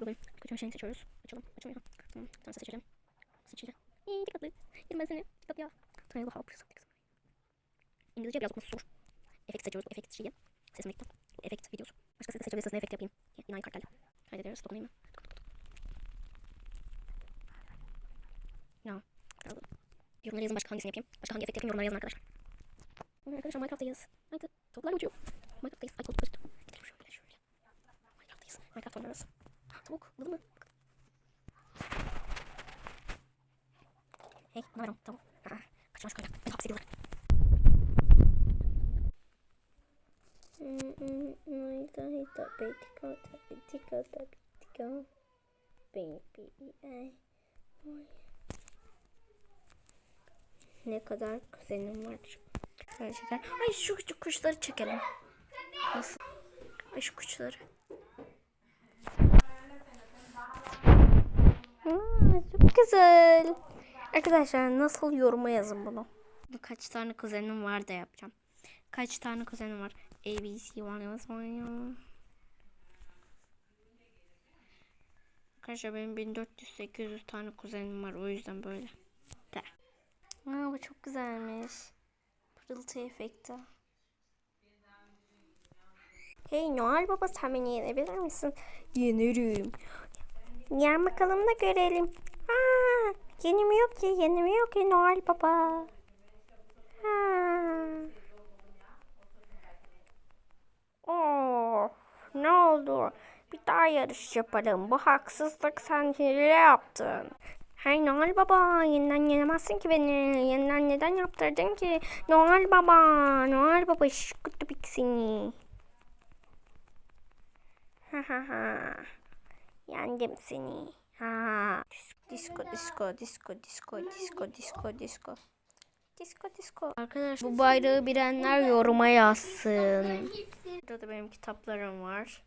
de bugün birkaç şeyini seçiyoruz. Açalım. Açılmıyor. Tamam. Bir tanesi seçelim. Seçildi. İyi dikkatli. Girmez seni. Dikkat ya. Bu hapır. İngilizce biraz zor. Efekt seçiyoruz. Efekt şeyi. Gittim. Bu efekt videosu. Başka ses seçebilirsiniz. Ne efekt yapayım? Yine aynı kart geldi. Kaydediyoruz. Dokunayım mı? Ya. Yorumlara yazın başka hangisini yapayım. Başka hangi efekt yapayım yorumlara yazın arkadaşlar. Arkadaşlar Minecraft'tayız. Haydi. Tavuklar uçuyor. Minecraft'tayız. Ay koltuk üstü. Gidelim şöyle şöyle. Minecraft'tayız. Minecraft oynuyoruz. Tavuk. Hızlı mı? Hey, ne var o? Tavuk. Aa, kaçma şu kayda. Beni hapse ediyorlar. Ne kadar kuzenim var. Ay şu küçük kuşları çekelim. Nasıl? Ay şu kuşları. Aa, çok güzel. Arkadaşlar nasıl yoruma yazın bunu. Kaç tane kuzenim var da yapacağım. Kaç tane kuzenim var? A, B, C, one, one, Arkadaşlar benim 1400-800 tane kuzenim var. O yüzden böyle. De. Aa, bu çok güzelmiş. Pırıltı efekti. Hey Noel Baba sen beni yenebilir misin? Yenerim. Yen bakalım da görelim. Aa, yenemiyor ki, yenemiyor ki Noel Baba. Ha. Oh, ne oldu? Bir daha yarış yapalım. Bu haksızlık sen hile yaptın. Hey Noel Baba, yeniden yenemezsin ki beni. Yeniden neden yaptırdın ki? Noel Baba, Noel Baba, kutu seni. Ha ha ha. Yendim seni. Ha. Disco, disco, disco, disco, disco, disco, disco. Disco, disco. Arkadaşlar bu bayrağı bilenler yoruma yazsın. Burada da benim kitaplarım var.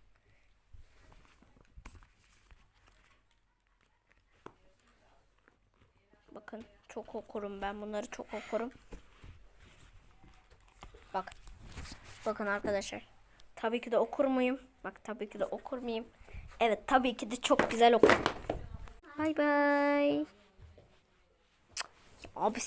Bakın çok okurum ben bunları çok okurum. Bak. Bakın arkadaşlar. Tabii ki de okur muyum? Bak tabii ki de okur muyum? Evet tabii ki de çok güzel okurum. Bay bay. Abi